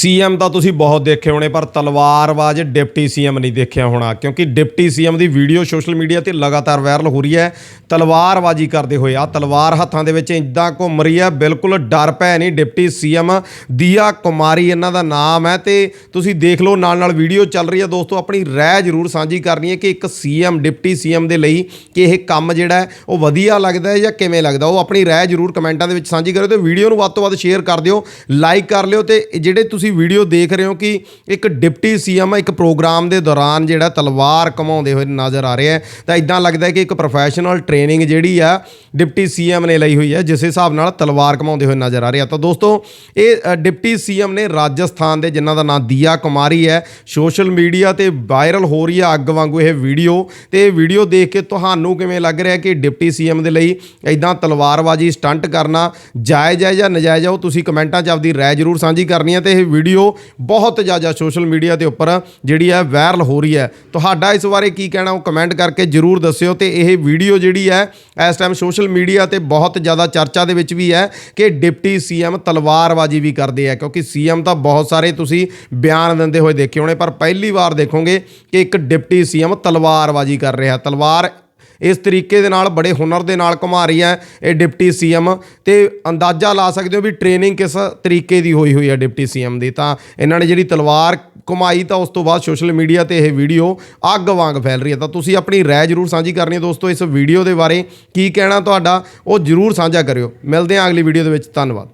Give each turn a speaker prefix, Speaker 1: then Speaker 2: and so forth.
Speaker 1: CM ਤਾਂ ਤੁਸੀਂ ਬਹੁਤ ਦੇਖੇ ਹੋਣੇ, ਪਰ ਤਲਵਾਰਬਾਜ਼ ਡਿਪਟੀ ਸੀਐਮ ਨਹੀਂ ਦੇਖਿਆ ਹੋਣਾ, ਕਿਉਂਕਿ ਡਿਪਟੀ ਸੀਐਮ ਦੀ ਵੀਡੀਓ ਸੋਸ਼ਲ ਮੀਡੀਆ ਤੇ ਲਗਾਤਾਰ ਵਾਇਰਲ ਹੋ ਰਹੀ ਹੈ। ਤਲਵਾਰਬਾਜ਼ੀ ਕਰਦੇ ਹੋਏ ਆ, ਤਲਵਾਰ ਹੱਥਾਂ ਦੇ ਵਿੱਚ ਇਦਾਂ ਘੁੰਮ ਰਹੀ ਹੈ, ਬਿਲਕੁਲ ਡਰ ਪੈ ਨਹੀਂ ਡਿਪਟੀ ਸੀਐਮ ਦੀਆ ਕੁਮਾਰੀ ਇਹਨਾਂ ਦਾ ਨਾਮ ਹੈ ਤੇ ਤੁਸੀਂ ਦੇਖ ਲਓ, ਨਾਲ ਨਾਲ ਵੀਡੀਓ ਚੱਲ ਰਹੀ ਹੈ। ਦੋਸਤੋ, ਆਪਣੀ ਰਾਏ ਜ਼ਰੂਰ ਸਾਂਝੀ ਕਰਨੀ ਹੈ ਕਿ ਇੱਕ ਸੀਐਮ, ਡਿਪਟੀ ਸੀਐਮ ਦੇ ਲਈ ਕਿ ਇਹ ਕੰਮ ਜਿਹੜਾ ਉਹ ਵਧੀਆ ਲੱਗਦਾ ਹੈ ਜਾਂ ਕਿਵੇਂ ਲੱਗਦਾ ਉਹ ਆਪਣੀ ਰਾਏ ਜ਼ਰੂਰ ਕਮੈਂਟਾਂ ਦੇ ਵਿੱਚ ਸਾਂਝੀ ਕਰਿਓ ਤੇ ਵੀਡੀਓ ਨੂੰ ਵੱਧ ਤੋਂ ਵੱਧ ਸ਼ੇਅਰ ਕਰ ਦਿਓ, ਲਾਈਕ ਕਰ ਲਿਓ ਤੇ ਜਿਹੜੇ ਤੁਸੀਂ ਵੀਡੀਓ ਦੇਖ ਰਹੇ ਹੋ ਕਿ ਇੱਕ ਡਿਪਟੀ ਸੀਐਮ ਇੱਕ ਪ੍ਰੋਗਰਾਮ ਦੇ ਦੌਰਾਨ ਜਿਹੜਾ ਤਲਵਾਰ ਕਮਾਉਂਦੇ ਹੋਏ ਨਜ਼ਰ ਆ ਰਿਹਾ ਹੈ। ਤਾਂ ਇਦਾਂ ਲੱਗਦਾ ਹੈ ਕਿ ਇੱਕ ਪ੍ਰੋਫੈਸ਼ਨਲ ਟ੍ਰੇਨਿੰਗ ਜਿਹੜੀ ਆ ਡਿਪਟੀ ਸੀਐਮ ਨੇ ਲਈ ਹੋਈ ਹੈ ਜਿਸ ਹਿਸਾਬ ਨਾਲ ਤਲਵਾਰ ਕਮਾਉਂਦੇ ਹੋਏ ਨਜ਼ਰ ਆ ਰਿਹਾ ਤਾਂ ਦੋਸਤੋ ਇਹ ਅ, ਡਿਪਟੀ ਸੀਐਮ ਨੇ ਰਾਜਸਥਾਨ ਦੇ ਜਿਨ੍ਹਾਂ ਦਾ ਨਾਮ ਦੀਆ ਕੁਮਾਰੀ ਹੈ ਸੋਸ਼ਲ ਮੀਡੀਆ ਤੇ ਵਾਇਰਲ ਹੋ ਰਹੀ ਹੈ ਅੱਗ ਵਾਂਗੂ ਇਹ ਵੀਡੀਓ। ਤੇ ਇਹ ਵੀਡੀਓ ਦੇਖ ਕੇ ਤੁਹਾਨੂੰ ਕਿਵੇਂ ਲੱਗ ਰਿਹਾ ਕਿ ਡਿਪਟੀ ਸੀਐਮ ਦੇ ਲਈ ਇਦਾਂ ਤਲਵਾਰਬਾਜ਼ੀ ਸਟੰਟ ਕਰਨਾ ਜਾਇਜ਼ ਹੈ ਜਾਂ ਨਜਾਇਜ਼ ਹੈ ਉਹ ਤੁਸੀਂ ਕਮੈਂਟਾਂ 'ਚ ਆਪਦੀ ਰਾਏ ਜ਼ਰੂਰ ਸਾਂਝੀ ਕਰਨੀ ਹੈ। ਤੇ ਇਹ ਵੀਡੀਓ ਬਹੁਤ ਜ਼ਿਆਦਾ ਸੋਸ਼ਲ ਮੀਡੀਆ ਦੇ ਉੱਪਰ ਜਿਹੜੀ ਹੈ ਵਾਇਰਲ ਹੋ ਰਹੀ ਹੈ। ਤੁਹਾਡਾ ਇਸ ਬਾਰੇ ਕੀ ਕਹਿਣਾ ਉਹ ਕਮੈਂਟ ਕਰਕੇ ਜ਼ਰੂਰ ਦੱਸਿਓ ਤੇ ਇਹ ਵੀਡੀਓ ਜਿਹੜੀ ਹੈ ਇਸ ਟਾਈਮ ਸੋਸ਼ਲ ਮੀਡੀਆ ਤੇ ਬਹੁਤ ਜ਼ਿਆਦਾ ਚਰਚਾ ਦੇ ਵਿੱਚ ਵੀ ਹੈ ਕਿ ਡਿਪਟੀ ਸੀਐਮ ਤਲਵਾਰਬਾਜ਼ੀ ਵੀ ਕਰਦੇ ਆ, ਕਿਉਂਕਿ ਸੀਐਮ ਤਾਂ ਬਹੁਤ ਸਾਰੇ ਤੁਸੀਂ ਬਿਆਨ ਦਿੰਦੇ ਹੋਏ ਦੇਖੇ ਹੋਣੇ, ਪਰ ਪਹਿਲੀ ਵਾਰ ਦੇਖੋਗੇ ਕਿ ਇੱਕ ਡਿਪਟੀ ਸੀਐਮ ਤਲਵਾਰਬਾਜ਼ੀ ਕਰ ਰਿਹਾ, ਤਲਵਾਰ ਇਸ ਤਰੀਕੇ ਦੇ ਨਾਲ, ਬੜੇ ਹੁਨਰ ਦੇ ਨਾਲ ਘੁਮਾ ਰਹੀ ਹੈ ਇਹ ਡਿਪਟੀ ਸੀਐਮ। ਤੇ ਅੰਦਾਜ਼ਾ ਲਾ ਸਕਦੇ ਹੋ ਵੀ ਟ੍ਰੇਨਿੰਗ ਕਿਸ ਤਰੀਕੇ ਦੀ ਹੋਈ ਹੋਈ ਹੈ ਡਿਪਟੀ ਸੀਐਮ ਦੀ। ਤਾਂ ਇਹਨਾਂ ਨੇ ਜਿਹੜੀ ਤਲਵਾਰ ਘੁਮਾਈ ਤਾਂ ਉਸ ਤੋਂ ਬਾਅਦ ਸੋਸ਼ਲ ਮੀਡੀਆ ਤੇ ਇਹ ਵੀਡੀਓ ਅੱਗ ਵਾਂਗ ਫੈਲ ਰਹੀ ਹੈ। ਤਾਂ ਤੁਸੀਂ ਆਪਣੀ ਰਾਏ ਜ਼ਰੂਰ ਸਾਂਝੀ ਕਰਨੀ ਹੈ ਦੋਸਤੋ, ਇਸ ਵੀਡੀਓ ਦੇ ਬਾਰੇ ਕੀ ਕਹਿਣਾ ਤੁਹਾਡਾ, ਉਹ ਜ਼ਰੂਰ ਸਾਂਝਾ ਕਰਿਓ। ਮਿਲਦੇ ਹਾਂ ਅਗਲੀ ਵੀਡੀਓ ਦੇ ਵਿੱਚ। ਧੰਨਵਾਦ।